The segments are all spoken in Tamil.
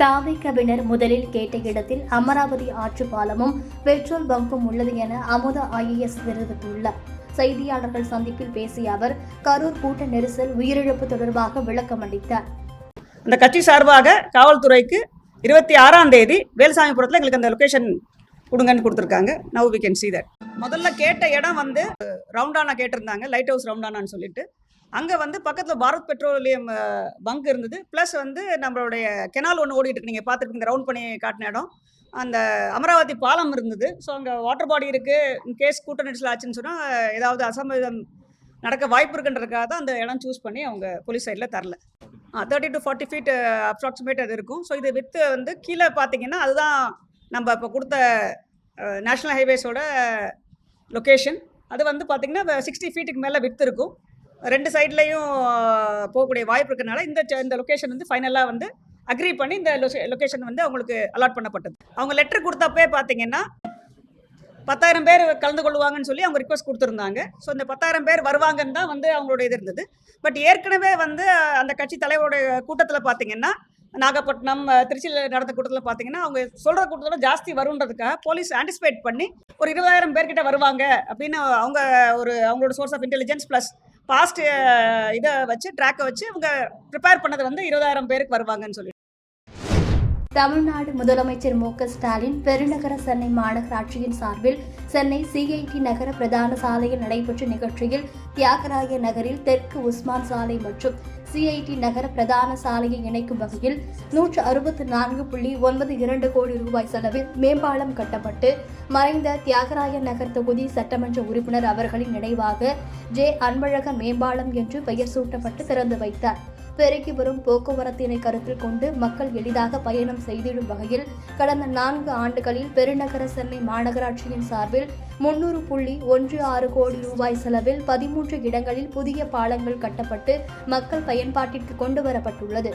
தாவைக்கவினர் முதலில் கேட்ட இடத்தில் அமராவதி ஆற்று பாலமும் பெட்ரோல் பங்கும் உள்ளது என அமுதா ஐஏஎஸ் தெரிவித்துள்ளார். செய்தியாளர்கள் சந்திப்பில் பேசிய அவர் கரூர் கூட்ட நெரிசல் உயிரிழப்பு தொடர்பாக விளக்கம் அளித்தார். இந்த கட்சி சார்பாக காவல்துறைக்கு இருபத்தி ஆறாம் தேதி வேலுசாமிபுரத்தில் எங்களுக்கு அந்த லொக்கேஷன் கொடுங்கன்னு கொடுத்துருக்காங்க. Now we can see that முதல்ல கேட்ட இடம் வந்து ரவுண்டானா கேட்டிருந்தாங்க லைட் ஹவுஸ் ரவுண்டானான்னு சொல்லிட்டு. அங்கே வந்து பக்கத்தில் பாரத் பெட்ரோலியம் பங்க் இருந்தது. ப்ளஸ் வந்து நம்மளுடைய கெனால் ஒன்று ஓடிட்டு இருக்கு. நீங்கள் பார்த்துருக்கீங்க ரவுண்ட் பண்ணி காட்டின இடம். அந்த அமராவதி பாலம் இருந்தது. ஸோ அங்கே வாட்டர் பாடி இருக்குது கேஸ் கூட்ட நெரிசல் ஆச்சுன்னு சொன்னால் ஏதாவது அசம்பவிதம் நடக்க வாய்ப்பு இருக்குன்றதுக்காக தான் அந்த இடம் சூஸ் பண்ணி அவங்க போலீஸ் சைடில் தரல. Thirty to forty feet approximate அது இருக்கும். ஸோ இது வித்து வந்து கீழே பார்த்தீங்கன்னா அதுதான் நம்ம இப்போ கொடுத்த நேஷ்னல் ஹைவேஸோட லொக்கேஷன் அது வந்து பார்த்திங்கன்னா சிக்ஸ்டி ஃபீட்டுக்கு மேலே வித்து இருக்கும். ரெண்டு சைட்லையும் போகக்கூடிய வாய்ப்பு இருக்கிறனால இந்த ச- இந்த லொக்கேஷன் வந்து ஃபைனலாக வந்து அக்ரி பண்ணி இந்த லொக்கேஷன் வந்து அவங்களுக்கு அலாட் பண்ணப்பட்டது. அவங்க லெட்டர் கொடுத்தப்பே பார்த்தீங்கன்னா பத்தாயிரம் பேர் கலந்து கொள்வாங்கன்னு சொல்லி அவங்க ரிக்வஸ்ட் கொடுத்துருந்தாங்க. ஸோ இந்த பத்தாயிரம் பேர் வருவாங்கன்னு தான் வந்து அவங்களோட இது இருந்தது. பட் ஏற்கனவே வந்து அந்த கட்சி தலைவருடைய கூட்டத்தில் பார்த்தீங்கன்னா நாகப்பட்டினம் திருச்சியில் நடந்த கூட்டத்தில் பார்த்தீங்கன்னா அவங்க சொல்கிற கூட்டத்தோட ஜாஸ்தி வருன்றதுக்காக போலீஸ் ஆன்டிசிபேட் பண்ணி ஒரு இருபதாயிரம் பேர்கிட்ட வருவாங்க அப்படின்னு அவங்க ஒரு அவங்களோட source of intelligence plus past இதை வச்சு ட்ராக்கை வச்சு அவங்க ப்ரிப்பேர் பண்ணது வந்து இருபதாயிரம் பேருக்கு வருவாங்கன்னு சொல்லி. தமிழ்நாடு முதலமைச்சர் மு க ஸ்டாலின் பெருநகர சென்னை மாநகராட்சியின் சார்பில் சென்னை சிஐடி நகர பிரதான சாலையில் நடைபெற்ற நிகழ்ச்சியில் தியாகராய நகரில் தெற்கு உஸ்மான் சாலை மற்றும் சிஐடி நகர பிரதான சாலையை இணைக்கும் வகையில் நூற்று அறுபத்தி நான்கு புள்ளி ஒன்பது இரண்டு கோடி ரூபாய் செலவில் மேம்பாலம் கட்டப்பட்டு மறைந்த தியாகராய நகர் தொகுதி சட்டமன்ற உறுப்பினர் அவர்களின் நினைவாக ஜே. அன்பழக மேம்பாலம் என்று பெயர் சூட்டப்பட்டு திறந்து வைத்தார். பெருகி வரும் போக்குவரத்தினை கருத்தில் கொண்டு மக்கள் எளிதாக பயணம் செய்திடும் வகையில் கடந்த நான்கு ஆண்டுகளில் பெருநகர சென்னை மாநகராட்சியின் சார்பில் முன்னூறு புள்ளி ஒன்று ஆறு கோடி ரூபாய் செலவில் பதிமூன்று இடங்களில் புதிய பாலங்கள் கட்டப்பட்டு மக்கள் பயன்பாட்டிற்கு கொண்டு வரப்பட்டுள்ளது.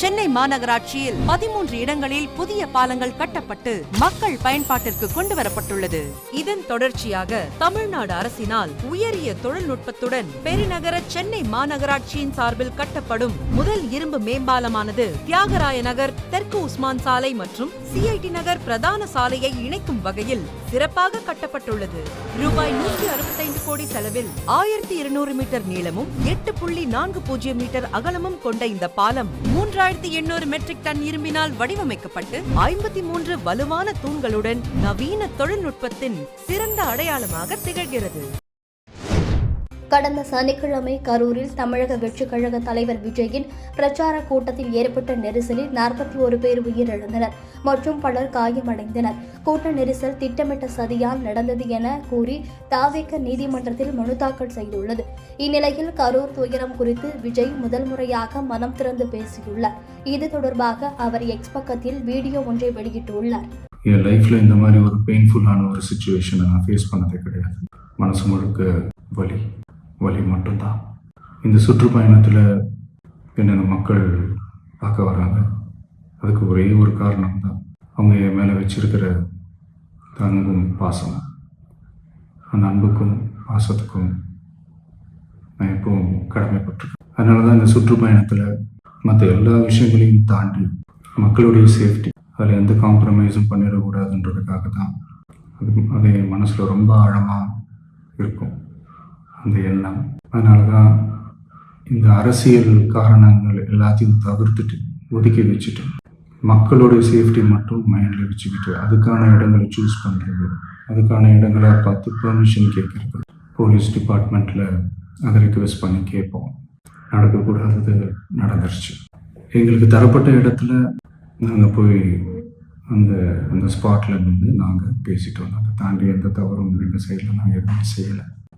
சென்னை மாநகராட்சியில் பதிமூன்று இடங்களில் புதிய பாலங்கள் கட்டப்பட்டு மக்கள் பயன்பாட்டிற்கு கொண்டு வரப்பட்டுள்ளது. இதன் தொடர்ச்சியாக தமிழ்நாடு அரசினால் உயரிய தொழில்நுட்பத்துடன் பெருநகர சென்னை மாநகராட்சியின் சார்பில் கட்டப்படும் முதல் இரும்பு மேம்பாலமானது தியாகராய நகர் தெற்கு உஸ்மான் சாலை மற்றும் சிஐடி நகர் பிரதான சாலையை இணைக்கும் வகையில் சிறப்பாக கட்டப்பட்டுள்ளது. ரூபாய் நூற்றி அறுபத்தைந்து கோடி செலவில் ஆயிரத்தி இருநூறு மீட்டர் நீளமும் எட்டு புள்ளி நான்கு பூஜ்ஜியம் மீட்டர் அகலமும் கொண்ட இந்த பாலம் ஏழாயிரத்தி எண்ணூறு மெட்ரிக் டன் இரும்பினால் வடிவமைக்கப்பட்டு ஐம்பத்தி மூன்று வலுவான தூண்களுடன் நவீன தொழில்நுட்பத்தின் சிறந்த அடையாளமாக திகழ்கிறது. கடந்த சனிக்கிழமை கரூரில் தமிழக வெற்றிக் கழக தலைவர் விஜயின் பிரச்சார கூட்டத்தில் ஏற்பட்ட நெரிசலில் நாற்பத்தி ஒரு பேர் உயிரிழந்தனர் மற்றும் பலர் காயமடைந்தனர். கூட்ட நெரிசல் திட்டமிட்ட சதியால் நடந்தது என கூறி தாவேக்க நீதிமன்றத்தில் மனு தாக்கல் செய்துள்ளது. இந்நிலையில் கரூர் துயரம் குறித்து விஜய் முதல் முறையாக மனம் திறந்து பேசியுள்ளார். இது தொடர்பாக அவர் எக்ஸ் பக்கத்தில் வீடியோ ஒன்றை வெளியிட்டுள்ளார். என் லைஃப்பில் இந்த மாதிரி ஒரு பெயின்ஃபுல்லான ஒரு சுச்சுவேஷனை நான் ஃபேஸ் பண்ணதே கிடையாது. மனசு முழுக்க வலி. வலி மட்டும்தான். இந்த சுற்றுப்பயணத்தில் என்னென்ன மக்கள் பார்க்க வராங்க அதுக்கு ஒரே ஒரு காரணம் தான் அவங்க என் மேலே வச்சிருக்கிற அன்பும் பாசம் அந்த அன்புக்கும் பாசத்துக்கும் நான் எப்பவும் கடமைப்பட்டிருக்கேன். அதனால தான் இந்த சுற்றுப்பயணத்தில் மற்ற எல்லா விஷயங்களையும் தாண்டி மக்களுடைய சேஃப்டி அதில் எந்த காம்ப்ரமைஸும் பண்ணிடக்கூடாதுன்றதுக்காக தான் அது அது என் மனசில் ரொம்ப ஆழமாக இருக்கும். அந்த எண்ணம். அதனால தான் இந்த அரசியல் காரணங்கள் எல்லாத்தையும் தவிர்த்துட்டு ஒதுக்கி வச்சுட்டு மக்களோட சேஃப்டி மட்டும் மைண்டில் வச்சுக்கிட்டு அதுக்கான இடங்களை சூஸ் பண்ணுறது அதுக்கான இடங்களை பார்த்து பெர்மிஷன் கேட்குறது. போலீஸ் டிபார்ட்மெண்ட்டில் அதை ரெக்வெஸ்ட் பண்ணி கேட்போம். நடக்கக்கூடாதது நடந்துருச்சு. எங்களுக்கு தரப்பட்ட இடத்துல நாங்கள் போய் அந்த அந்த ஸ்பாட்டில் நின்று நாங்கள் பேசிட்டு வந்தோம் அதை தாண்டி எந்த தவறும் எங்கள் சைடில் நாங்கள் எதுவுமே செய்யலை.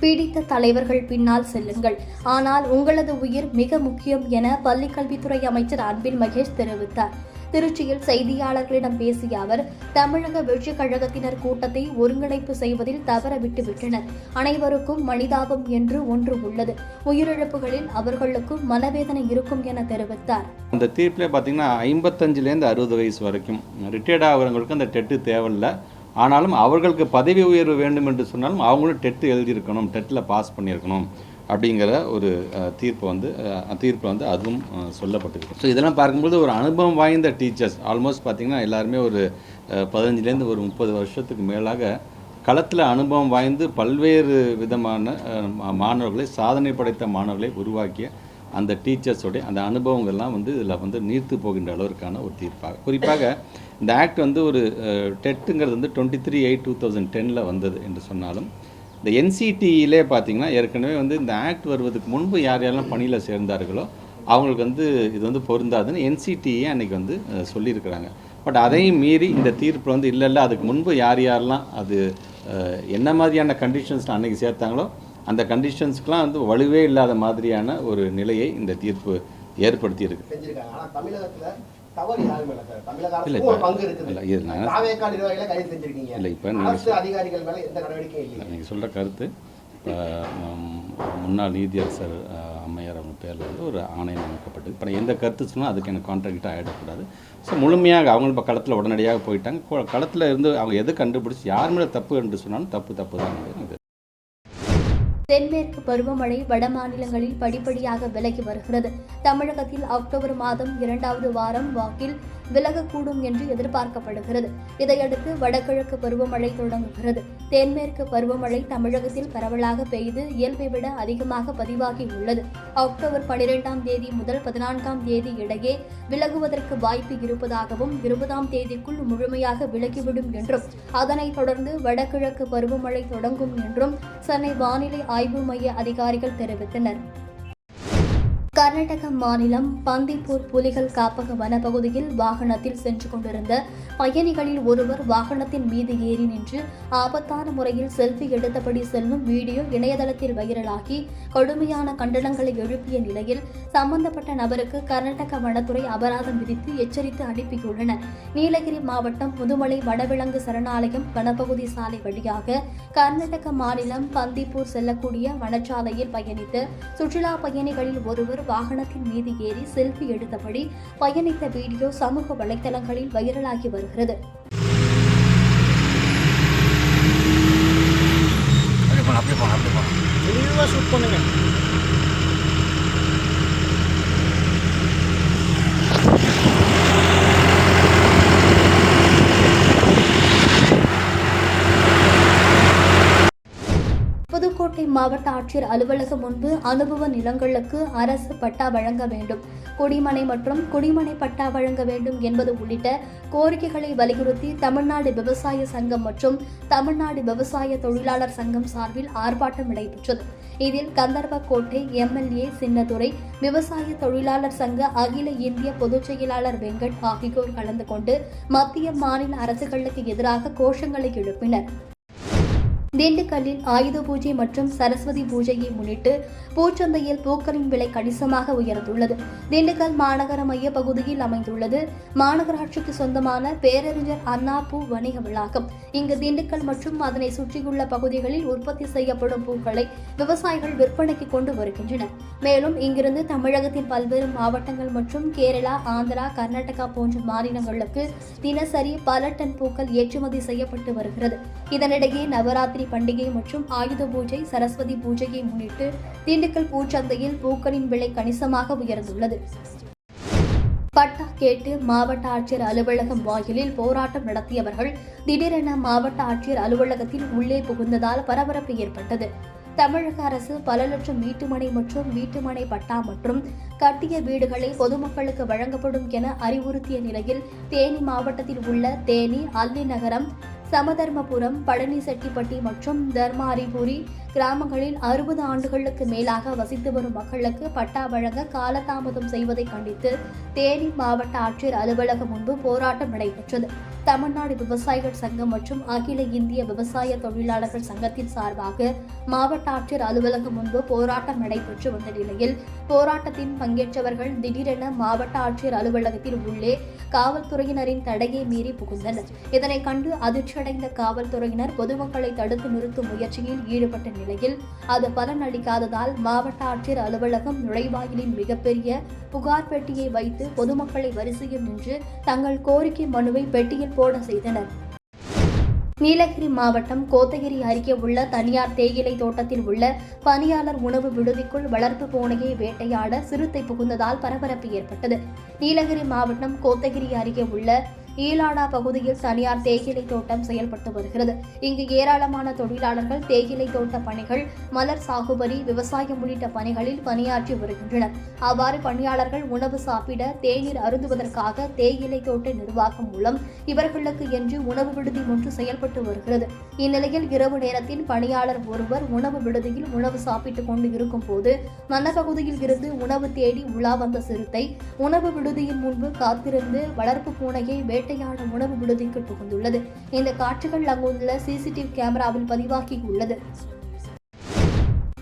பிடித்த தலைவர்கள் பின்னால் செல்லுங்கள். ஆனால் உங்களது உயிர் மிக முக்கியம் என பள்ளிக்கல்வித்துறை அமைச்சர் அன்பில் மகேஷ் தெரிவித்தார். திருச்சியில் செய்தியாளர்களிடம் பேசிய அவர் தமிழக வெற்றிக் கழகத்தினர் கூட்டத்தை ஒருங்கிணைப்பு செய்வதில் தவற விட்டுவிட்டனர். அனைவருக்கும் மனிதாபம் என்று ஒன்று உள்ளது. உயிரிழப்புகளில் அவர்களுக்கும் மனவேதனை இருக்கும் என தெரிவித்தார். அந்த தீர்ப்பில் பார்த்தீங்கன்னா ஐம்பத்தஞ்சுலேருந்து அறுபது வயசு வரைக்கும். ரிட்டையர்ட் ஆகிறவங்களுக்கு அந்த டெட்டு தேவையில்லை. ஆனாலும் அவர்களுக்கு பதவி உயர்வு வேண்டும் என்று சொன்னாலும் அவங்களும் டெட்டு எழுதியிருக்கணும் டெட்டில் பாஸ் பண்ணியிருக்கணும் அப்படிங்கிற ஒரு தீர்ப்பு வந்து அஹ், தீர்ப்பில் வந்து அதுவும் சொல்லப்பட்டிருக்கு. ஸோ இதெல்லாம் பார்க்கும்போது ஒரு அனுபவம் வாய்ந்த டீச்சர்ஸ். ஆல்மோஸ்ட் பார்த்தீங்கன்னா எல்லாருமே ஒரு பதினஞ்சுலேருந்து ஒரு முப்பது வருஷத்துக்கு மேலாக களத்தில் அனுபவம் வாய்ந்து பல்வேறு விதமான மாணவர்களை சாதனை படைத்த மாணவர்களை உருவாக்கிய அந்த டீச்சர்ஸோடைய அந்த அனுபவங்கள்லாம் வந்து இதில் வந்து நீர்த்து போகின்ற அளவிற்கான ஒரு தீர்ப்பாக. குறிப்பாக இந்த ஆக்ட் வந்து ஒரு டெட்டுங்கிறது வந்து twenty three eight two thousand டெனில் வந்தது என்று சொன்னாலும் இந்த என்சிடியிலே பார்த்தீங்கன்னா ஏற்கனவே வந்து இந்த ஆக்ட் வருவதுக்கு முன்பு யார் யாரெல்லாம் பணியில் சேர்ந்தார்களோ அவங்களுக்கு வந்து இது வந்து பொருந்தாதுன்னு என்சிடியே அன்றைக்கி வந்து சொல்லியிருக்கிறாங்க. பட் அதையும் மீறி இந்த தீர்ப்பு வந்து இல்லை இல்லை அதுக்கு முன்பு யார் யாரெல்லாம் அது என்ன மாதிரியான கண்டிஷன்ஸ் அன்றைக்கி சேர்த்தாங்களோ அந்த கண்டிஷன்ஸ்க்கெலாம் வந்து வலுவே இல்லாத மாதிரியான ஒரு நிலையை இந்த தீர்ப்பு ஏற்படுத்தியிருக்கு. தவறு சார். தமிழக இல்ல, ஒரு இப்ப- பங்கு இருக்குது. இல்ல, இது நான் தாவேக்கா நிர்வாகிகளை கைது செஞ்சிருக்கீங்க. இல்ல, இப்ப நீங்க அரசு அதிகாரிகள் மேல எந்த நடவடிக்கையும் இல்லை. நீங்கள் சொல்கிற கருத்து முன்னாள் நீதியரசர் அம்மையார் அவங்க பேரில் வந்து ஒரு ஆணையம் அமைக்கப்பட்டது. இப்போ எந்த கருத்து சொன்னால் அதுக்கு எனக்கு கான்ட்ராக்டாக ஆகிடக்கூடாது ஸோ முழுமையாக அவங்க இப்போ களத்தில் உடனடியாக போயிட்டாங்க. களத்தில் இருந்து அவங்க எது கண்டுபிடிச்சி யார் மேலே தப்பு என்று சொன்னாலும் தப்பு தப்பு தான் இது தென்மேற்கு பருவமழை வட மாநிலங்களில் படிப்படியாக விலகி வருகிறது. தமிழகத்தில் அக்டோபர் மாதம் இரண்டாவது வாரம் வாக்கில் விலகக்கூடும் என்று எதிர்பார்க்கப்படுகிறது. இதையடுத்து வடகிழக்கு பருவமழை தொடங்குகிறது. தென்மேற்கு பருவமழை தமிழகத்தில் பரவலாக பெய்து இயல்பை விட அதிகமாக பதிவாகி உள்ளது. அக்டோபர் பனிரெண்டாம் தேதி முதல் பதினான்காம் தேதி இடையே விலகுவதற்கு வாய்ப்பு இருப்பதாகவும் இருபதாம் தேதிக்குள் முழுமையாக விலகிவிடும் என்றும் அதனைத் தொடர்ந்து வடகிழக்கு பருவமழை தொடங்கும் என்றும் சென்னை வானிலை ஆய்வு மைய அதிகாரிகள் தெரிவித்தனர். கர்நாடக மாநிலம் பந்திப்பூர் புலிகள் காப்பக வனப்பகுதியில் வாகனத்தில் சென்று கொண்டிருந்த பயணிகளில் ஒருவர் வாகனத்தின் மீது ஏறி நின்று ஆபத்தான முறையில் செல்ஃபி எடுத்தபடி செல்லும் வீடியோ இணையதளத்தில் வைரலாகி கடுமையான கண்டனங்களை எழுப்பிய நிலையில் சம்பந்தப்பட்ட நபருக்கு கர்நாடக வனத்துறை அபராதம் விதித்து எச்சரித்து அனுப்பியுள்ளனர் நீலகிரி மாவட்டம் முதுமலை வனவிலங்கு சரணாலயம் வனப்பகுதி சாலை வழியாக கர்நாடக மாநிலம் பந்திப்பூர் செல்லக்கூடிய வனச்சாலையில் பயணித்த சுற்றுலா பயணிகளில் ஒருவர் வாகனத்தின் மீது ஏறி செல்ஃபி எடுத்தபடி பயணித்த வீடியோ சமூக வலைதளங்களில் வைரலாகி வருகிறது. புதுக்கோட்டை மாவட்ட ஆட்சியர் அலுவலகம் முன்பு அனுபவ நிலங்களுக்கு அரசு பட்டா வழங்க வேண்டும். குடிமனை மற்றும் குடிமனை பட்டா வழங்க வேண்டும் என்பது உள்ளிட்ட கோரிக்கைகளை வலியுறுத்தி தமிழ்நாடு விவசாய சங்கம் மற்றும் தமிழ்நாடு விவசாய தொழிலாளர் சங்கம் சார்பில் ஆர்ப்பாட்டம் நடைபெற்றது. இதில் கந்தர்வக்கோட்டை எம்எல்ஏ சின்னதுரை விவசாய தொழிலாளர் சங்க அகில இந்திய பொதுச் செயலாளர் வெங்கட் ஆகியோர் கலந்து கொண்டு மத்திய மாநில அரசுகளுக்கு எதிராக கோஷங்களை எழுப்பினர். திண்டுக்கல்லில் ஆயுத பூஜை மற்றும் சரஸ்வதி பூஜையை முன்னிட்டு பூச்சந்தையில் பூக்களின் விலை கணிசமாக உயர்ந்துள்ளது. திண்டுக்கல் மாநகர மைய பகுதியில் அமைந்துள்ளது. மாநகராட்சிக்கு சொந்தமான பேரறிஞர் அண்ணா பூ வணிக வளாகம். இங்கு திண்டுக்கல் மற்றும் அதனை சுற்றியுள்ள பகுதிகளில் உற்பத்தி செய்யப்படும் பூக்களை விவசாயிகள் விற்பனைக்கு கொண்டு வருகின்றனர். மேலும் இங்கிருந்து தமிழகத்தின் பல்வேறு மாவட்டங்கள் மற்றும் கேரளா ஆந்திரா கர்நாடகா போன்ற மாநிலங்களுக்கு தினசரி பல டன் பூக்கள் ஏற்றுமதி செய்யப்பட்டு வருகிறது. இதனிடையே நவராத்திரி பண்டிகை மற்றும் ஆயுத பூஜை சரஸ்வதி பூஜையை முன்னிட்டு திண்டுக்கல் பூச்சந்தையில் பூக்களின் விலை கணிசமாக உயர்ந்துள்ளது. பட்டா கேட்டு மாவட்ட ஆட்சியர் அலுவலகம் வாயிலில் போராட்டம் நடத்தியவர்கள் திடீரென மாவட்ட ஆட்சியர் அலுவலகத்தின் உள்ளே புகுந்ததால் பரபரப்பு ஏற்பட்டது. தமிழக அரசு பல லட்சம் வீட்டுமனை மற்றும் வீட்டுமனை பட்டா மற்றும் கட்டிய வீடுகளை பொதுமக்களுக்கு வழங்கப்படும் என அறிவுறுத்திய நிலையில் தேனி மாவட்டத்தில் உள்ள தேனி அல்லி நகரம் சமதர்மபுரம் பழனிசெட்டிப்பட்டி மற்றும் தர்மாரிபுரி கிராமங்களில் அறுபது ஆண்டுகளுக்கு மேலாக வசித்து வரும் மக்களுக்கு பட்டா வழங்க காலதாமதம் செய்வதை கண்டித்து தேனி மாவட்ட ஆட்சியர் அலுவலகம் முன்பு போராட்டம் நடைபெற்றது. தமிழ்நாடு விவசாயிகள் சங்கம் மற்றும் அகில இந்திய விவசாய தொழிலாளர்கள் சங்கத்தின் சார்பாக மாவட்ட ஆட்சியர் அலுவலகம் முன்பு போராட்டம் நடைபெற்று வந்த நிலையில் போராட்டத்தில் பங்கேற்றவர்கள் திடீரென மாவட்ட ஆட்சியர் அலுவலகத்தில் உள்ளே காவல்துறையினரின் தடையை மீறி புகுந்தனர். இதனை கண்டு அதிர்ச்சியடைந்த காவல்துறையினர் பொதுமக்களை தடுத்து நிறுத்தும் முயற்சியில் ஈடுபட்ட நிலையில் அது பலனளிக்காததால் மாவட்ட ஆட்சியர் அலுவலகம் நுழைவாயிலின் மிகப்பெரிய புகார் பெட்டியை வைத்து பொதுமக்களை வரிசையில் நின்று தங்கள் கோரிக்கை மனுவை பெட்டியில் போட செய்தனர். நீலகிரி மாவட்டம் கோத்தகிரி அருகே உள்ள தனியார் தேயிலை தோட்டத்தில் உள்ள பணியாளர் உணவு விடுதிக்குள் வளர்ப்பு பூனையை வேட்டையாட சிறுத்தை புகுந்ததால் பரபரப்பு ஏற்பட்டது. நீலகிரி மாவட்டம் கோத்தகிரி அருகே உள்ள ஈலாடா பகுதியில் தனியார் தேயிலை தோட்டம் செயல்பட்டு வருகிறது. இங்கு ஏராளமான தொழிலாளர்கள் தேயிலை தோட்ட பணிகள் மலர் சாகுபடி விவசாயம் உள்ளிட்ட பணிகளில் பணியாற்றி வருகின்றனர். அவ்வாறு பணியாளர்கள் உணவு சாப்பிட தேநீர் அருந்துவதற்காக தேயிலை தோட்ட நிர்வாகம் மூலம் இவர்களுக்கு என்று உணவு விடுதி ஒன்று செயல்பட்டு வருகிறது. இந்நிலையில் இரவு நேரத்தில் பணியாளர் ஒருவர் உணவு விடுதியில் உணவு சாப்பிட்டுக் கொண்டு இருக்கும் போது வனப்பகுதியில் இருந்து உணவு தேடி உலா வந்த சிறுத்தை உணவு விடுதியின் முன்பு காத்திருந்து வளர்ப்பு பூனையை வேட்டையாட உணவு விடுதிக்கு புகுந்துள்ளது. இந்த காட்சிகள் அங்குள்ள சிசிடிவி கேமராவில் பதிவாகியுள்ளது.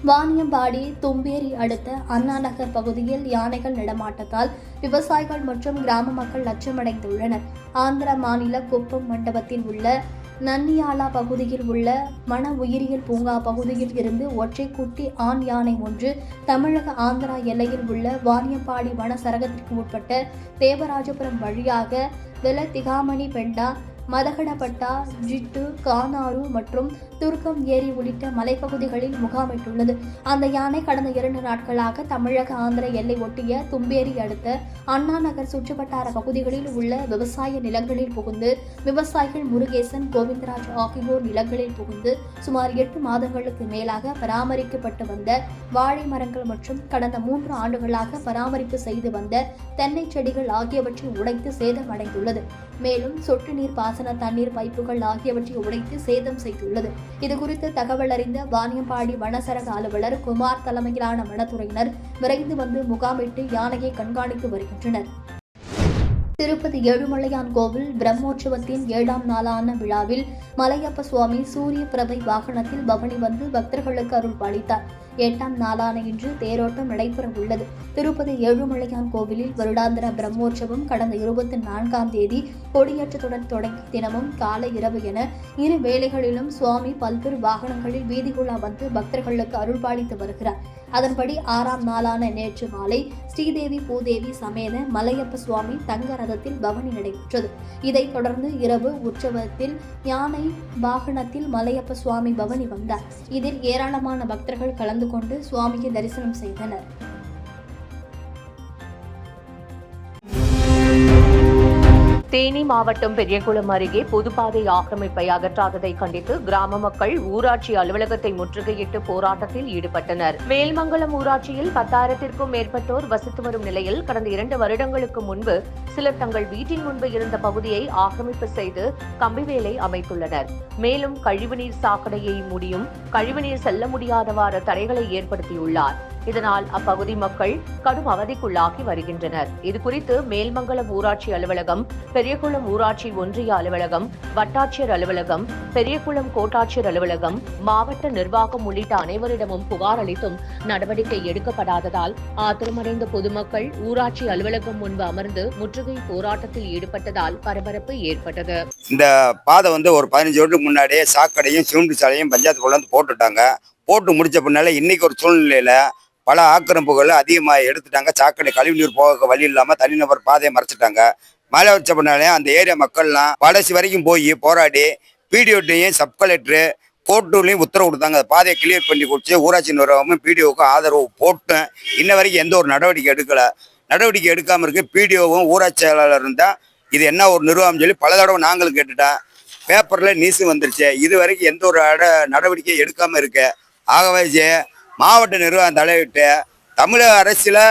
வாணியம்பாடி தும்பேரி அடுத்த அண்ணா நகர் பகுதியில் யானைகள் நடமாட்டத்தால் விவசாயிகள் மற்றும் கிராம மக்கள் அச்சமடைந்துள்ளனர் ஆந்திர மாநில குப்பம் மண்டபத்தில் உள்ள நன்னியாலா பகுதியில் உள்ள வன உயிரியல் பூங்கா பகுதியில் இருந்து ஒற்றை குட்டி ஆண் யானை ஒன்று தமிழக ஆந்திரா எல்லையில் உள்ள வாரியம்பாடி வன சரகத்திற்கு உட்பட்ட தேவராஜபுரம் வழியாக வெலத்திகாமணி பெண்டா மதகடப்பட்டா ஜிட்டு கானாரு மற்றும் துர்க்கம் ஏரி உள்ளிட்ட மலைப்பகுதிகளில் முகாமிட்டுள்ளது. அந்த யானை கடந்த இரண்டு நாட்களாக தமிழக ஆந்திர எல்லை ஒட்டிய தும்பேரி அடுத்த அண்ணா நகர் சுற்றுவட்டார பகுதிகளில் உள்ள விவசாய நிலங்களில் புகுந்து விவசாயிகள் முருகேசன் கோவிந்தராஜ் ஆகியோர் நிலங்களில் புகுந்து சுமார் எட்டு மாதங்களுக்கு மேலாக பராமரிக்கப்பட்டு வந்த வாழை மரங்கள் மற்றும் கடந்த மூன்று ஆண்டுகளாக பராமரிப்பு செய்து வந்த தென்னை செடிகள் ஆகியவற்றை உடைத்து சேதமடைந்துள்ளது. மேலும் சொட்டு நீர் பாசன தண்ணீர் பைப்புகள் ஆகியவற்றை உடைத்து சேதம் செய்துள்ளது. இதுகுறித்து தகவல் அறிந்த வாணியம்பாடி வனசரக அலுவலர் குமார் தலைமையிலான வனத்துறையினர் விரைந்து வந்து முகாமிட்டு யானையை கண்காணித்து வருகின்றனர். திருப்பதி ஏழுமலையான் கோவில் பிரம்மோற்சவத்தின் ஏழாம் நாளான விழாவில் மலையப்ப சுவாமி சூரிய பிரபை வாகனத்தில் பவனி வந்து பக்தர்களுக்கு அருள் பாலித்தார் எட்டாம் நாளான இன்று தேரோட்டம் நடைபெற உள்ளது. திருப்பதி ஏழுமலையான் கோவிலில் வருடாந்திர பிரம்மோற்சவம் கடந்த இருபத்தி நான்காம் தேதி கொடியேற்றத்துடன் தொடங்கி தினமும் காலை இரவு என இரு வேளைகளிலும் சுவாமி பல்வேறு வாகனங்களில் வீதிகுழா வந்து பக்தர்களுக்கு அருள்பாலித்து வருகிறார். அதன்படி ஆறாம் நாளான நேற்று மாலை ஸ்ரீதேவி பூதேவி சமேத மலையப்ப சுவாமி தங்க ரதத்தில் பவனி நடைபெற்றது. இதைத் தொடர்ந்து இரவு உற்சவத்தில் யானை வாகனத்தில் மலையப்ப சுவாமி பவனி வந்தார். இதில் ஏராளமான பக்தர்கள் கலந்து கொண்டு சுவாமியை தரிசனம் செய்தனர். தேனி மாவட்டம் பெரியகுளம் அருகே பொதுப்பாதை ஆக்கிரமிப்பை அகற்றாததை கண்டித்து கிராம மக்கள் ஊராட்சி அலுவலகத்தை முற்றுகையிட்டு போராட்டத்தில் ஈடுபட்டனர். மேல்மங்கலம் ஊராட்சியில் பத்தாயிரத்திற்கும் மேற்பட்டோர் வசித்து வரும் நிலையில் கடந்த இரண்டு வருடங்களுக்கு முன்பு சிலர் தங்கள் வீட்டின் முன்பு இருந்த பகுதியை ஆக்கிரமிப்பு செய்து கம்பிவேலை அமைத்துள்ளனர். மேலும் கழிவுநீர் சாக்கடையை முடியும் கழிவுநீர் செல்ல முடியாதவாறு தடைகளை ஏற்படுத்தியுள்ளார். இதனால் அப்பகுதி மக்கள் கடும் அவதிக்குள்ளாகி வருகின்றனர். இதுகுறித்து மேல்மங்கலம் ஊராட்சி அலுவலகம் பெரியகுளம் ஊராட்சி ஒன்றிய அலுவலகம் வட்டாட்சியர் அலுவலகம் பெரியகுளம் கோட்டாட்சியர் அலுவலகம் மாவட்ட நிர்வாகம் உள்ளிட்ட அனைவரிடமும் புகார் அளித்தும் நடவடிக்கை எடுக்கப்படாததால் ஆத்திரமடைந்த பொதுமக்கள் ஊராட்சி அலுவலகம் முன்பு அமர்ந்து முற்றுகை போராட்டத்தில் ஈடுபட்டதால் பரபரப்பு ஏற்பட்டது. இந்த பாதை வந்து ஒரு பதினஞ்சு வருடத்துக்கு முன்னாடியே சாக்கடையும் சிமெண்ட் சாலையும் பஞ்சாயத்து கொண்டு வந்து போட்டுட்டாங்க. போட்டு முடிச்ச பின்னால இன்னைக்கு ஒரு சூழ்நிலையில பல ஆக்கிரமிப்புகள் அதிகமாக எடுத்துட்டாங்க. சாக்கடை கழிவுநீர் போக வழி இல்லாமல் தனிநபர் பாதையை மறைச்சிட்டாங்க. மழை வச்ச பின்னாலே அந்த ஏரியா மக்கள்லாம் கடைசி வரைக்கும் போய் போராடி பிடிஓட்டையும் சப் கலெக்டரு கோர்ட்டுலையும் உத்தரவு கொடுத்தாங்க. அந்த பாதையை கிளியர் பண்ணி கொடுத்து ஊராட்சி நிர்வாகமும் பிடிஓக்கும் ஆதரவு போட்டேன். இன்ன வரைக்கும் எந்த ஒரு நடவடிக்கை எடுக்கலை. நடவடிக்கை எடுக்காமல் இருக்கு. பிடிஓவும் ஊராட்சி செயலாளர் இருந்தால் இது என்ன ஒரு நிர்வாகம் சொல்லி பல தடவை நாங்களும் கேட்டுட்டேன். பேப்பரில் நியூஸும் வந்துருச்சு. இது வரைக்கும் எந்த ஒரு அட நடவடிக்கையும் எடுக்காமல் இருக்கு. ஆகவே மாவட்ட நிர்வாகம் தலையிட்டு தமிழக அரசில்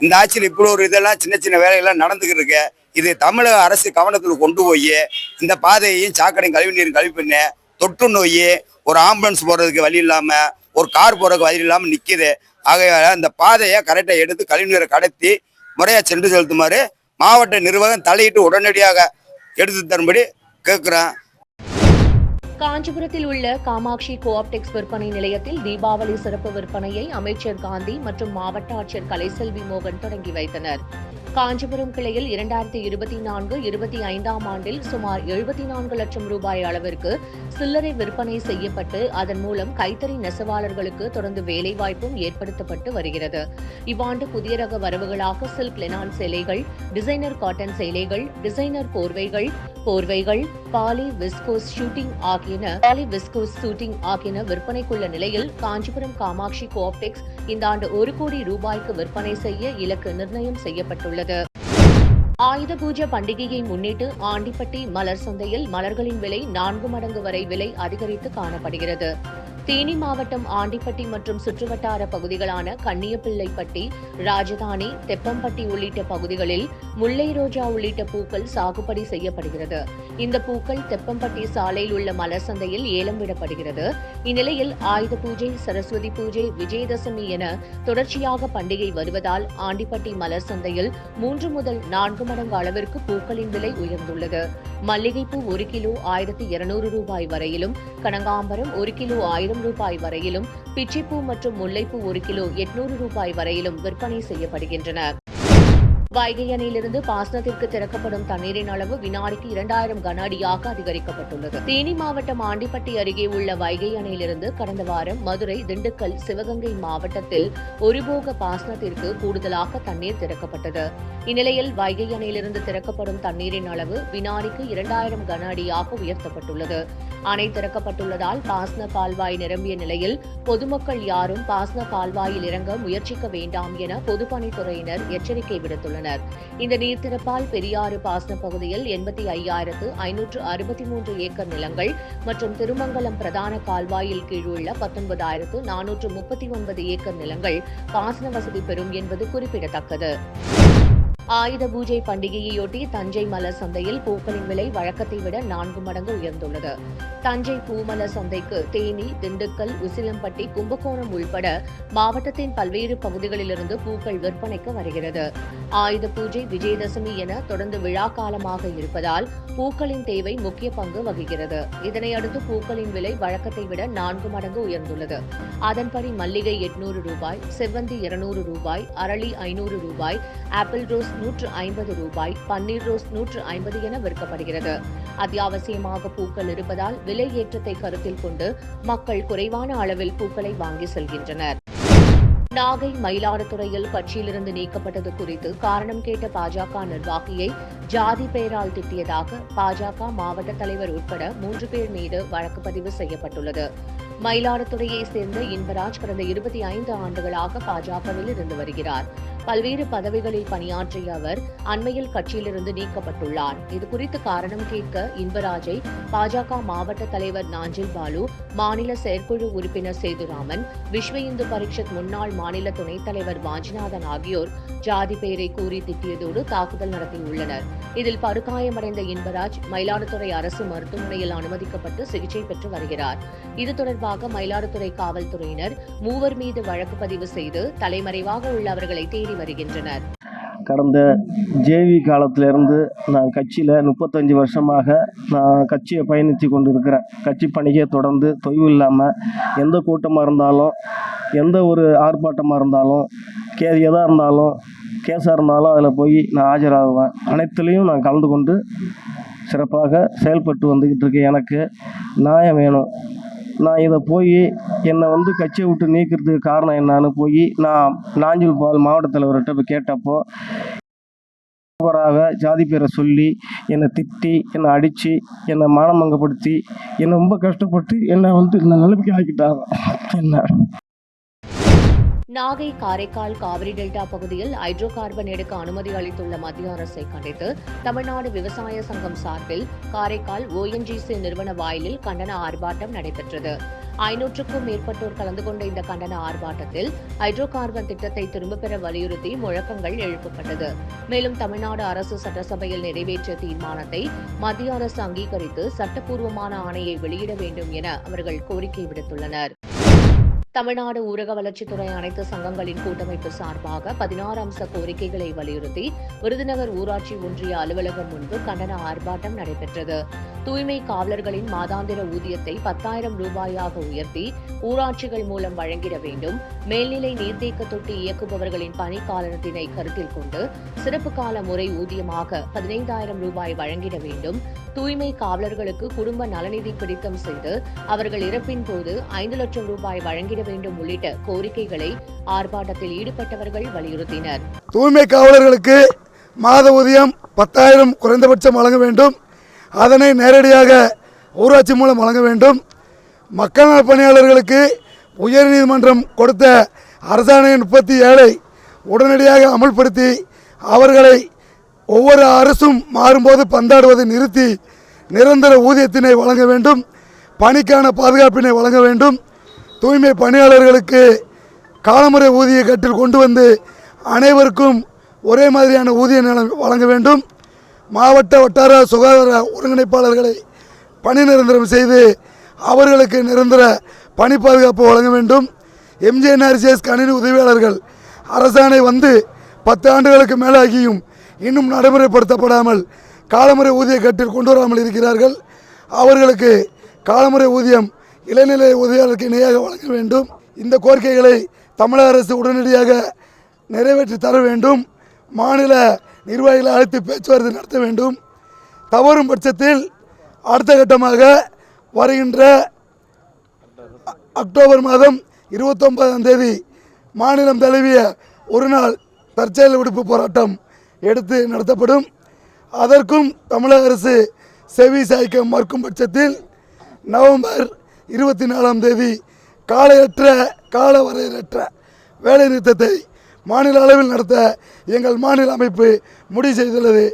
இந்த ஆட்சியில் இப்படி ஒரு இதெல்லாம் சின்ன சின்ன வேலைகள்லாம் நடந்துக்கிட்டு இருக்கு இது தமிழக அரசு கவனத்தில் கொண்டு போய் இந்த பாதையையும் சாக்கடையும் கழிவு நீர் கழிவு பண்ணி தொற்று நோய் ஒரு ஆம்புலன்ஸ் போகிறதுக்கு வழி இல்லாமல் ஒரு கார் போகிறதுக்கு வழி இல்லாமல் நிற்கிது ஆகையால் அந்த பாதையை கரெக்டாக எடுத்து கழிவுநீரை கடத்தி முறையாக சென்று செலுத்துமாறு மாவட்ட நிர்வாகம் தலையிட்டு உடனடியாக எடுத்து தரும்படி கேட்குறேன் காஞ்சிபுரத்தில் உள்ள காமாட்சி கோஆப்டெக்ஸ் விற்பனை நிலையத்தில் தீபாவளி சிறப்பு விற்பனையை அமைச்சர் காந்தி மற்றும் மாவட்ட ஆட்சியர் கலைசெல்வி மோகன் தொடங்கி வைத்தனர். காஞ்சிபுரம் கிளையில் இரண்டாயிரத்தி இருபத்தி நான்கு இருபத்தி ஐந்தாம் ஆண்டில் சுமார் எழுபத்தி நான்கு லட்சம் ரூபாய் அளவிற்கு சில்லறை விற்பனை செய்யப்பட்டு அதன் மூலம் கைத்தறி நெசவாளர்களுக்கு தொடர்ந்து வேலைவாய்ப்பும் ஏற்படுத்தப்பட்டு வருகிறது. இவ்வாண்டு புதிய ரக வரவுகளாக சில்க் லெனான் சேலைகள் டிசைனர் காட்டன் சேலைகள் டிசைனர் போர்வைகள் போர்வைகள் பாலி விஸ்கோஸ் ஷூட்டிங் ஆகியன பாலி விஸ்கோஸ் ஷூட்டிங் ஆகியன விற்பனைக்குள்ள நிலையில் காஞ்சிபுரம் காமாட்சி கோஆப்டெக்ஸ் இந்த ஆண்டு ஒரு கோடி ரூபாய்க்கு விற்பனை செய்ய இலக்கு நிர்ணயம் செய்யப்பட்டுள்ளது. ஆயுத பூஜை பண்டிகையை முன்னிட்டு ஆண்டிப்பட்டி மலர் சந்தையில் மலர்களின் விலை நான்கு மடங்கு வரை விலை அதிகரித்து காணப்படுகிறது. தேனி மாவட்டம் ஆண்டிப்பட்டி மற்றும் சுற்றுவட்டார பகுதிகளான கன்னியப்பிள்ளைப்பட்டி ராஜதானி தெப்பம்பட்டி உள்ளிட்ட பகுதிகளில் முல்லை ரோஜா உள்ளிட்ட பூக்கள் சாகுபடி செய்யப்படுகிறது. இந்த பூக்கள் தெப்பம்பட்டி சாலையில் உள்ள மலர் சந்தையில் ஏலம் விடப்படுகிறது. இந்நிலையில் ஆயுத பூஜை சரஸ்வதி பூஜை விஜயதசமி என தொடர்ச்சியாக பண்டிகை வருவதால் ஆண்டிப்பட்டி மலர் சந்தையில் மூன்று முதல் நான்கு மடங்கு அளவிற்கு பூக்களின் விலை உயர்ந்துள்ளது. மல்லிகைப்பூ ஒரு கிலோ ஆயிரத்தி இருநூறு ரூபாய் வரையிலும் கனகாம்பரம் ஒரு கிலோ ஆயிரம் ஆயிரம் ரூபாய் வரையிலும் பிச்சிப்பூ மற்றும் முல்லைப்பூ ஒரு கிலோ எட்நூறு ரூபாய் வரையிலும் விற்பனை செய்யப்படுகின்றன. வைகை அணையிலிருந்து பாசனத்திற்கு திறக்கப்படும் தண்ணீரின் அளவு வினாடிக்கு இரண்டாயிரம் கன அடியாக அதிகரிக்கப்பட்டுள்ளது. தேனி மாவட்டம் ஆண்டிப்பட்டி அருகே உள்ள வைகை அணையிலிருந்து கடந்த வாரம் மதுரை திண்டுக்கல் சிவகங்கை மாவட்டத்தில் ஒருபோக பாசனத்திற்கு கூடுதலாக தண்ணீர் திறக்கப்பட்டது. இந்நிலையில் வைகை அணையிலிருந்து திறக்கப்படும் தண்ணீரின் அளவு வினாடிக்கு இரண்டாயிரம் கன அடியாக உயர்த்தப்பட்டுள்ளது. அணை திறக்கப்பட்டுள்ளதால் பாசன கால்வாய் நிரம்பிய நிலையில் பொதுமக்கள் யாரும் பாசன கால்வாயில் இறங்க முயற்சிக்க வேண்டாம் என பொதுப்பணித்துறையினர் எச்சரிக்கை விடுத்துள்ளனர். இந்த நீர் திறப்பால் பெரியாறு பாசன பகுதியில் எண்பத்தி ஐயாயிரத்து ஐநூற்று அறுபத்தி மூன்று ஏக்கர் நிலங்கள் மற்றும் திருமங்கலம் பிரதான கால்வாயில் கீழுள்ள பத்தொன்பதாயிரத்து நானூற்று முப்பத்தி ஒன்பது ஏக்கர் நிலங்கள் பாசன வசதி பெறும் என்பது குறிப்பிடத்தக்கது. ஆயுத பூஜை பண்டிகையையொட்டி தஞ்சை மலர் சந்தையில் பூக்களின் விலை வழக்கத்தை விட நான்கு மடங்கு உயர்ந்துள்ளது. தஞ்சை பூமலர் சந்தைக்கு தேனி திண்டுக்கல் உசிலம்பட்டி கும்பகோணம் உள்பட மாவட்டத்தின் பல்வேறு பகுதிகளிலிருந்து பூக்கள் விற்பனைக்கு வருகிறது. ஆயுத பூஜை விஜயதசமி என தொடர்ந்து விழா காலமாக இருப்பதால் பூக்களின் தேவை முக்கிய பங்கு வகிக்கிறது. இதனையடுத்து பூக்களின் விலை வழக்கத்தை விட நான்கு மடங்கு உயர்ந்துள்ளது. அதன்படி மல்லிகை எட்நூறு ரூபாய் செவ்வந்தி இருநூறு ரூபாய் அரளி ஐநூறு ரூபாய் ஆப்பிள் ரோஸ் நூற்று ஐம்பது ரூபாய் பன்னீர் ரோஸ் நூற்று ஐம்பது என விற்கப்படுகிறது. அத்தியாவசியமாக பூக்கள் இருப்பதால் விலை ஏற்றத்தை கருத்தில் கொண்டு மக்கள் குறைவான அளவில் பூக்களை வாங்கி செல்கின்றனர். நாகை மயிலாடுதுறையில் கட்சியிலிருந்து நீக்கப்பட்டது குறித்து காரணம் கேட்ட பாஜக நிர்வாகியை ஜாதி பெயரால் திட்டியதாக பாஜக மாவட்ட தலைவர் உட்பட மூன்று பேர் மீது வழக்கு பதிவு செய்யப்பட்டுள்ளது. மயிலாடுதுறையைச் சேர்ந்த இன்பராஜ் கடந்த இருபத்தி ஐந்து ஆண்டுகளாக பாஜகவில் இருந்து வருகிறார். பல்வேறு பதவிகளில் பணியாற்றிய அவர் அண்மையில் கட்சியிலிருந்து நீக்கப்பட்டுள்ளார். இதுகுறித்து காரணம் கேட்க இன்பராஜை பாஜக மாவட்ட தலைவர் நாஞ்சில் பாலு மாநில செயற்குழு உறுப்பினர் சேதுராமன் விஸ்வ இந்து பரிஷத் முன்னாள் மாநில துணைத் தலைவர் வாஞ்சிநாதன் ஆகியோர் ஜாதி பெயரை கூறி திட்டியதோடு தாக்குதல் நடத்தியுள்ளனர். இதில் படுகாயமடைந்த இன்பராஜ் மயிலாடுதுறை அரசு மருத்துவமனையில் அனுமதிக்கப்பட்டு சிகிச்சை பெற்று வருகிறார். இது தொடர்பாக மயிலாடுதுறை காவல்துறையினர் மூவர் மீது வழக்கு பதிவு செய்து தலைமறைவாக உள்ளவர்களை தேடி வருகின்றனர். கடந்த ஜேவி காலத்திலேருந்து நான் கட்சியில் முப்பத்தஞ்சு வருஷமாக நான் கட்சியை பயணித்து கொண்டு இருக்கிறேன் கட்சி பணியை தொடர்ந்து தொய்வு இல்லாமல் எந்த கூட்டமாக இருந்தாலும் எந்த ஒரு ஆர்ப்பாட்டமாக இருந்தாலும் கே எதாக இருந்தாலும் கேஸாக இருந்தாலும் அதில் போய் நான் ஆஜராகுவேன். அனைத்துலேயும் நான் கலந்து கொண்டு சிறப்பாக செயல்பட்டு வந்துக்கிட்டு இருக்கேன். எனக்கு நியாயம் வேணும். நான் இதை போய் என்னை வந்து கட்சியை விட்டு நீக்கிறதுக்கு காரணம் என்னான்னு போய் நான் நாஞ்சில் பால் மாவட்ட தலைவர்கிட்ட போய் கேட்டப்போ தவறாக ஜாதி பேரை சொல்லி என்னை திட்டி என்னை அடித்து என்னை மானமங்கப்படுத்தி என்னை ரொம்ப கஷ்டப்பட்டு என்னை வந்து இந்த நிலைமைக்கு ஆக்கிட்டாங்க. என்ன? நாகை காரைக்கால் காவிரி டெல்டா பகுதியில் ஹைட்ரோ கார்பன் எடுக்க அனுமதி அளித்துள்ள மத்திய அரசை கண்டித்து தமிழ்நாடு விவசாய சங்கம் சார்பில் காரைக்கால் ஓஎன்ஜிசி நிறுவன வாயிலில் கண்டன ஆர்ப்பாட்டம் நடைபெற்றது. ஐநூற்றுக்கும் மேற்பட்டோர் கலந்து கொண்ட இந்த கண்டன ஆர்ப்பாட்டத்தில் ஹைட்ரோ கார்பன் திட்டத்தை திரும்பப் பெற வலியுறுத்தி முழக்கங்கள் எழுப்பப்பட்டது. மேலும் தமிழ்நாடு அரசு சட்டசபையில் நிறைவேற்றிய தீர்மானத்தை மத்திய அரசு அங்கீகரித்து சட்டப்பூர்வமான ஆணையை வெளியிட வேண்டும் என அவர்கள் கோரிக்கை விடுத்துள்ளனர். தமிழ்நாடு ஊரக வளர்ச்சித்துறை அனைத்து சங்கங்களின் கூட்டமைப்பு சார்பாக பதினாறு அம்ச கோரிக்கைகளை வலியுறுத்தி விருதுநகர் ஊராட்சி ஒன்றிய அலுவலகம் முன்பு கண்டன ஆர்ப்பாட்டம் நடைபெற்றது. தூய்மை காவலர்களின் மாதாந்திர ஊதியத்தை பத்தாயிரம் ரூபாயாக உயர்த்தி ஊராட்சிகள் மூலம் வழங்கிட வேண்டும். மேல்நிலை நீர்த்தேக்க தொட்டி இயக்குபவர்களின் பணி காலத்தினை கருத்தில் கொண்டு சிறப்பு கால முறை ஊதியமாக பதினைந்தாயிரம் ரூபாய் வழங்கிட வேண்டும். தூய்மை காவலர்களுக்கு குடும்ப நலநிதி பிடித்தம் செய்து அவர்கள் இறப்பின் போது ஐந்து லட்சம் ரூபாய் வழங்கிட வேண்டும் உள்ளிட்ட கோரிக்கைகளை ஆர்ப்பாட்டத்தில் ஈடுபட்டவர்கள் வலியுறுத்தினர். தூய்மை காவலர்களுக்கு மாத ஊதியம் பத்தாயிரம் குறைந்தபட்சம் வழங்க வேண்டும். அதனை நேரடியாக ஊராட்சி மூலம் வழங்க வேண்டும். மக்கள் நலப் பணியாளர்களுக்கு உயர்நீதிமன்றம் கொடுத்த அரசாணை முப்பத்தி ஏழை உடனடியாக அமல்படுத்தி அவர்களை ஒவ்வொரு அரசும் மாறும்போது பந்தாடுவதை நிறுத்தி நிரந்தர ஊதியத்தினை வழங்க வேண்டும். பணிக்கான பாதுகாப்பினை வழங்க வேண்டும். தூய்மை பணியாளர்களுக்கு காலமுறை ஊதிய கட்டில் கொண்டு வந்து அனைவருக்கும் ஒரே மாதிரியான ஊதிய நிலம் வழங்க வேண்டும். மாவட்ட வட்டார சுகாதார ஒருங்கிணைப்பாளர்களை பணி நிரந்தரம் செய்து அவர்களுக்கு நிரந்தர பணி பாதுகாப்பு வழங்க வேண்டும். எம்ஜிஎன்ஆர்சிஎஸ் கணினி உதவியாளர்கள் அரசாணை வந்து பத்து ஆண்டுகளுக்கு மேலாகியும் இன்னும் நடைமுறைப்படுத்தப்படாமல் காலமுறை ஊதிய கட்டில் கொண்டு வராமல் இருக்கிறார்கள். அவர்களுக்கு காலமுறை ஊதியம் இளநிலை உதவியாளருக்கு இணையாக வழங்க வேண்டும். இந்த கோரிக்கைகளை தமிழக அரசு உடனடியாக நிறைவேற்றி தர வேண்டும். மாநில நிர்வாகிகளை அழைத்து பேச்சுவார்த்தை நடத்த வேண்டும். தவறும் பட்சத்தில் அடுத்த கட்டமாக வருகின்ற அக்டோபர் மாதம் இருபத்தொன்பதாம் தேதி மாநிலம் தழுவிய ஒரு நாள் தற்செயல் விடுப்பு போராட்டம் எடுத்து நடத்தப்படும். அதற்கும் தமிழக அரசு செவி சாய்க்க மறுக்கும் பட்சத்தில் நவம்பர் இருபத்தி நாலாம் தேதி காலையற்ற கால வரையற்ற வேலைநிறுத்தத்தை மாநில அளவில் நடத்த எங்கள் மாநில அமைப்பு முடிவு செய்துள்ளது.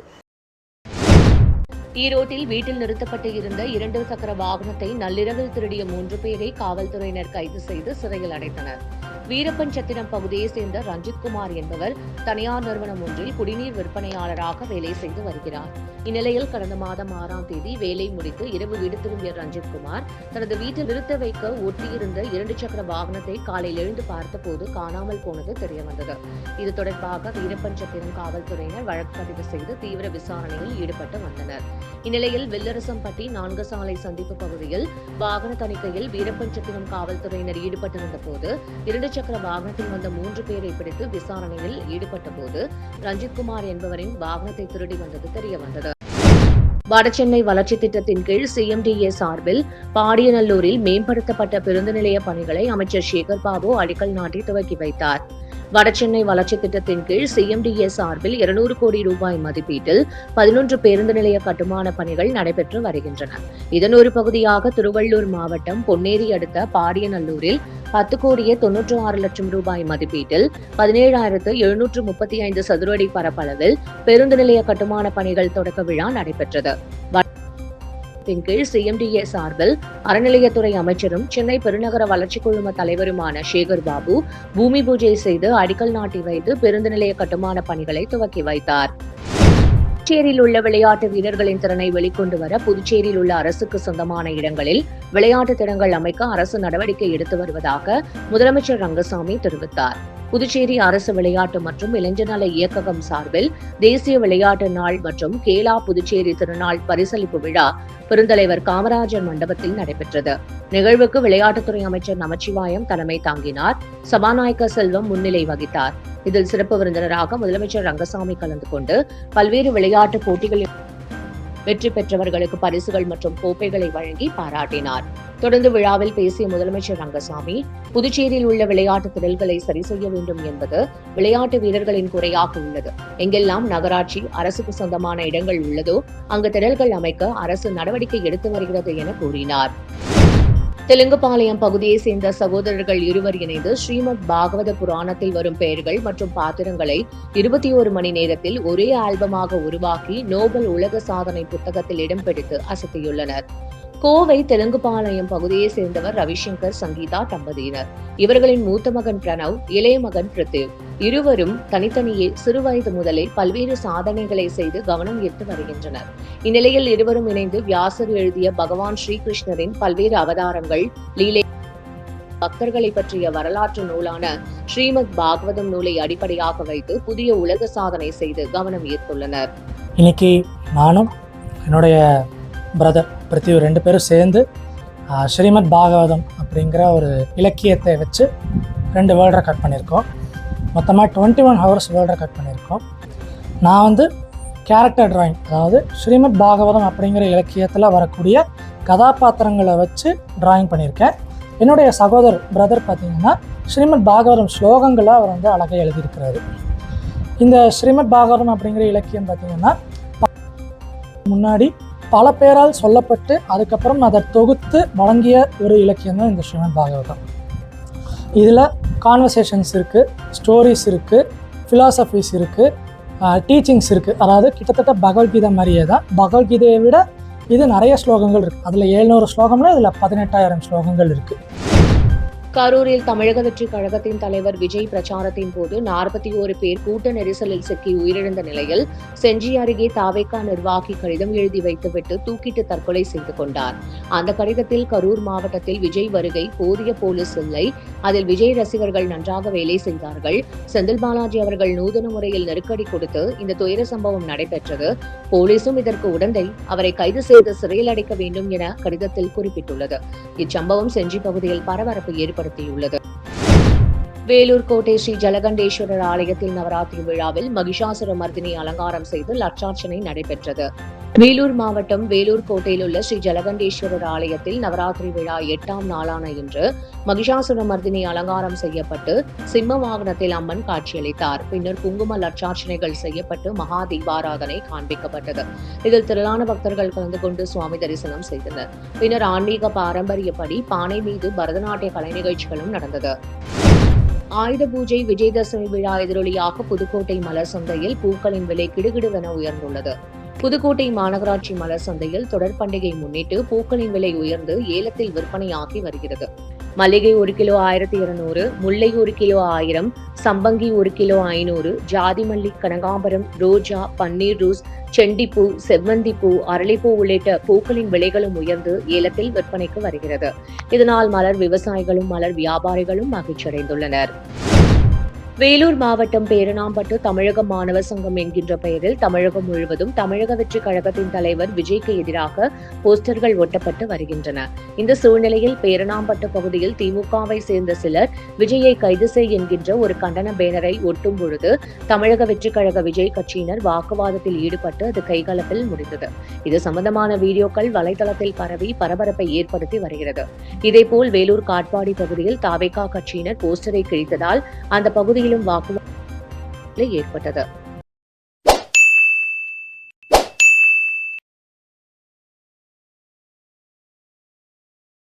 ஈரோட்டில் வீட்டில் நிறுத்தப்பட்டு இருந்த இரண்டு சக்கர வாகனத்தை நள்ளிரவில் திருடிய மூன்று பேரை காவல்துறையினர் கைது செய்து சிறையில் அடைத்தனர். வீரப்பன் சத்திரம் பகுதியைச் சேர்ந்த ரஞ்சித்குமார் என்பவர் தனியார் நிறுவனம் ஒன்றில் குடிநீர் விற்பனையாளராக வேலை செய்து வருகிறார். இந்நிலையில் கடந்த மாதம் ஆறாம் தேதி வேலை முடித்து இரவு வீடு திரும்பிய ரஞ்சித்குமார் தனது வீட்டில் நிறுத்த வைக்க ஒட்டியிருந்த இரண்டு சக்கர வாகனத்தை காலையில் எழுந்து பார்த்தபோது காணாமல் போனது தெரியவந்தது. இது தொடர்பாக வீரப்பன் சத்திரம் காவல்துறையினர் வழக்கு பதிவு செய்து தீவிர விசாரணையில் ஈடுபட்டு வந்தனர். இந்நிலையில் வில்லரசம்பட்டி நான்கு சாலை சந்திப்பு பகுதியில் வாகன தணிக்கையில் வீரப்பஞ்சத்திரம் காவல்துறையினர் ஈடுபட்டிருந்த போது இரண்டு இருசக்கர வாகனத்தில் வந்த மூன்று பேரை பிடித்து விசாரணையில் ஈடுபட்ட போது ரஞ்சித்குமார் என்பவரின் வாகனத்தை திருடி வந்தது தெரிய வந்தது. வடசென்னை வளர்ச்சி திட்டத்தின் கீழ் சிஎம்டிஏ சார்பில் பாடியநல்லூரில் மேம்படுத்தப்பட்ட பேருந்து நிலைய பணிகளை அமைச்சர் சேகர் பாபு அடிக்கல் நாட்டி துவக்கி வைத்தார். வடசென்னை வளர்ச்சி திட்டத்தின் கீழ் சிஎம்டிஏ சார்பில் இருநூறு கோடி ரூபாய் மதிப்பீட்டில் பதினொன்று பேருந்து நிலைய கட்டுமான பணிகள் நடைபெற்று வருகின்றன. இதன் ஒரு பகுதியாக திருவள்ளூர் மாவட்டம் பொன்னேரி அடுத்த பாடியநல்லூரில் பத்து கோடியே தொன்னூற்று ஆறு லட்சம் ரூபாய் மதிப்பீட்டில் பதினேழாயிரத்து எழுநூற்று முப்பத்தி ஐந்து சதுர அடி பரப்பளவில் பேருந்து நிலைய கட்டுமான பணிகள் தொடக்க விழா நடைபெற்றது. திட்டத்தின் கீழ் சிஎம்டிஏ சார்பில் அறநிலையத்துறை அமைச்சரும் சென்னை பெருநகர வளர்ச்சிக் குழும தலைவருமான சேகர் பாபு பூமி பூஜை செய்து அடிக்கல் நாட்டி வைத்து பேருந்து நிலைய கட்டுமான பணிகளை துவக்கி வைத்தார். புதுச்சேரியில் உள்ள விளையாட்டு வீரர்களின் திறனை வெளிக்கொண்டு வர புதுச்சேரியில் உள்ள அரசுக்கு சொந்தமான இடங்களில் விளையாட்டு திடங்கள் அமைக்க அரசு நடவடிக்கை எடுத்து வருவதாக முதலமைச்சர் ரங்கசாமி தெரிவித்தார். புதுச்சேரி அரசு விளையாட்டு மற்றும் இளைஞநல இயக்ககம் சார்பில் தேசிய விளையாட்டு நாள் மற்றும் கேலா புதுச்சேரி திருநாள் பரிசளிப்பு விழா பெருந்தலைவர் காமராஜர் மண்டபத்தில் நடைபெற்றது. நிகழ்வுக்கு விளையாட்டுத்துறை அமைச்சர் நமச்சிவாயம் தலைமை தாங்கினார். சபாநாயகர் செல்வம் முன்னிலை வகித்தார். இதில் சிறப்பு விருந்தினராக முதலமைச்சர் ரங்கசாமி கலந்து கொண்டு பல்வேறு விளையாட்டு போட்டிகளில் வெற்றி பெற்றவர்களுக்கு பரிசுகள் மற்றும் கோப்பைகளை வழங்கி பாராட்டினார். தொடர்ந்து விழாவில் பேசிய முதலமைச்சர் ரங்கசாமி புதுச்சேரியில் உள்ள விளையாட்டு திடல்களை சரி செய்ய வேண்டும் என்பது விளையாட்டு வீரர்களின் குறையாக உள்ளது. எங்கெல்லாம் நகராட்சி அரசுக்கு சொந்தமான இடங்கள் உள்ளதோ அங்கு திடல்கள் அமைக்க அரசு நடவடிக்கை எடுத்து வருகிறது என கூறினார். தெலுங்குபாளையம் பகுதியைச் சேர்ந்த சகோதரர்கள் இருவர் இணைந்து ஸ்ரீமத் பாகவத புராணத்தில் வரும் பெயர்கள் மற்றும் பாத்திரங்களை இருபத்தி ஒரு மணி நேரத்தில் ஒரே ஆல்பமாக உருவாக்கி நோபல் உலக சாதனை புத்தகத்தில் இடம்பிடித்து அசத்தியுள்ளனர். கோவை தெலுங்குபாளையம் பகுதியைச் சேர்ந்தவர் ரவிசங்கர் சங்கீதா தம்பதியினர். இவர்களின் மூத்த மகன் பிரணவ் இளைய மகன் பிரித்திவ் இருவரும் தனித்தனியே சிறுவயது முதலே பல்வேறு சாதனைகளை செய்து கவனம் ஈர்த்து வருகின்றனர். இந்நிலையில் இருவரும் இணைந்து வியாசர் எழுதிய பகவான் ஸ்ரீகிருஷ்ணரின் பல்வேறு அவதாரங்கள் லீலை பக்தர்களை பற்றிய வரலாற்று நூலான ஸ்ரீமத் பாகவதம் நூலை அடிப்படையாக வைத்து புதிய உலக சாதனை செய்து கவனம் ஈர்த்துள்ளனர். இன்னைக்கு நானும் என்னுடைய பிரதர் பிருத்திவி ரெண்டு பேரும் சேர்ந்து ஸ்ரீமத் பாகவதம் அப்படிங்கிற ஒரு இலக்கியத்தை வச்சு ரெண்டு வேர்ல்ட் ரெக்கார்ட் பண்ணியிருக்கோம். மொத்தமாக twenty one hours world record பண்ணியிருக்கோம். நான் வந்து கேரக்டர் ட்ராயிங் அதாவது ஸ்ரீமத் பாகவதம் அப்படிங்கிற இலக்கியத்தில் வரக்கூடிய கதாபாத்திரங்களை வச்சு ட்ராயிங் பண்ணியிருக்கேன். என்னுடைய சகோதரர் பிரதர் பார்த்திங்கன்னா ஸ்ரீமத் பாகவதம் ஸ்லோகங்களை அவர் வந்து அழகாக எழுதியிருக்கிறாரு. இந்த ஸ்ரீமத் பாகவதம் அப்படிங்கிற இலக்கியம் பார்த்திங்கன்னா முன்னாடி பல பேரால் சொல்லப்பட்டு அதுக்கப்புறம் அதை தொகுத்து வழங்கிய ஒரு இலக்கியம் தான் இந்த ஸ்ரீமத் பாகவதம். இதில் கான்வர்சேஷன்ஸ் இருக்குது ஸ்டோரிஸ் இருக்குது ஃபிலாசபிஸ் இருக்குது டீச்சிங்ஸ் இருக்குது அதாவது கிட்டத்தட்ட பகவத்கீதை மாதிரியே தான். பகவத்கீதையை விட இது நிறைய ஸ்லோகங்கள் இருக்குது அதில் எழுநூறு ஸ்லோகம்னா இதில் பதினெட்டாயிரம் ஸ்லோகங்கள் இருக்குது கரூரில் தமிழக வெற்றி கழகத்தின் தலைவர் விஜய் பிரச்சாரத்தின் போது நாற்பத்தி ஓரு பேர் கூட்ட நெரிசலில் சிக்கி உயிரிழந்த நிலையில் செஞ்சி அருகே தாவேக்கா நிர்வாகி கடிதம் எழுதி வைத்துவிட்டு தூக்கிட்டு தற்கொலை செய்து கொண்டார். அந்த கடிதத்தில் கரூர் மாவட்டத்தில் விஜய் வருகை போதிய போலீஸ் இல்லை. அதில் விஜய் ரசிகர்கள் நன்றாக வேலை செய்தார்கள். செந்தில் பாலாஜி அவர்கள் நூதன முறையில் நெருக்கடி கொடுத்து இந்த துயர சம்பவம் நடைபெற்றது. போலீசும் இதற்கு உடந்தை. அவரை கைது செய்து சிறையில் அடைக்க வேண்டும் என கடிதத்தில் குறிப்பிட்டுள்ளது. இச்சம்பவம் செஞ்சி பகுதியில் பரபரப்பு ஏற்படுத்தியுள்ளது. வேலூர் கோட்டை ஸ்ரீ ஜலகண்டேஸ்வரர் ஆலயத்தில் நவராத்திரி விழாவில் மகிஷாசுர மர்தினி அலங்காரம் செய்து லட்சார்ச்சனை நடைபெற்றது. வேலூர் மாவட்டம் வேலூர் கோட்டையில் உள்ள ஸ்ரீ ஜலகண்டேஸ்வரர் ஆலயத்தில் நவராத்திரி விழா எட்டாம் நாளான இன்று மகிஷாசுர மர்தினி அலங்காரம் செய்யப்பட்டு சிம்ம வாகனத்தில் அம்மன் காட்சியளித்தார். பின்னர் குங்கும லட்சார்ச்சனைகள் செய்யப்பட்டு மகா தீபாராதனை காண்பிக்கப்பட்டது. இதில் திரளான பக்தர்கள் கலந்து கொண்டு சுவாமி தரிசனம் செய்தனர். பின்னர் ஆன்மீக பாரம்பரியப்படி பானை மீது பரதநாட்டிய கலை நிகழ்ச்சிகளும் நடந்தது. ஆயுத பூஜை விஜயதசமி விழா எதிரொலியாக புதுக்கோட்டை மலர் சந்தையில் பூக்களின் விலை கிடுகிடுவென உயர்ந்துள்ளது. புதுக்கோட்டை மாநகராட்சி மலர் சந்தையில் தொடர் பண்டிகை முன்னிட்டு பூக்களின் விலை உயர்ந்து ஏலத்தில் விற்பனையாகி வருகிறது. மல்லிகை ஒரு கிலோ ஆயிரத்தி இருநூறு முல்லை ஒரு கிலோ ஆயிரம் சம்பங்கி ஒரு கிலோ ஐநூறு ஜாதி மல்லி கனகாம்பரம் ரோஜா பன்னீர் ரோஸ் செண்டிப்பூ செவ்வந்திப்பூ அரளிப்பூ உள்ளிட்ட பூக்களின் விலைகளும் உயர்ந்து ஏலத்தில் விற்பனைக்கு வருகிறது. இதனால் மலர் விவசாயிகளும் மலர் வியாபாரிகளும் மகிழ்ச்சியடைந்துள்ளனர். வேலூர் மாவட்டம் பேரணாம்பட்டு தமிழக மாணவர் சங்கம் என்கின்ற பெயரில் தமிழகம் முழுவதும் தமிழக வெற்றி கழகத்தின் தலைவர் விஜய்க்கு எதிராக போஸ்டர்கள் ஒட்டப்பட்டு வருகின்றன. இந்த சூழ்நிலையில் பேரணாம்பட்டு பகுதியில் திமுகவை சேர்ந்த சிலர் விஜயை கைது செய் என்கின்ற ஒரு கண்டன பேனரை ஒட்டும் பொழுது தமிழக வெற்றி கழக விஜய் கட்சியினர் வாக்குவாதத்தில் ஈடுபட்டு அது கைகலப்பில் முடிந்தது. இது சம்பந்தமான வீடியோக்கள் வலைதளத்தில் பரவி பரபரப்பை ஏற்படுத்தி வருகிறது. இதேபோல் வேலூர் காட்பாடி பகுதியில் தாவேகா கட்சியினர் போஸ்டரை கிழித்ததால் அந்த பகுதியில் பகுதியிலும் வாக்குவாதம் ஏற்பட்டது.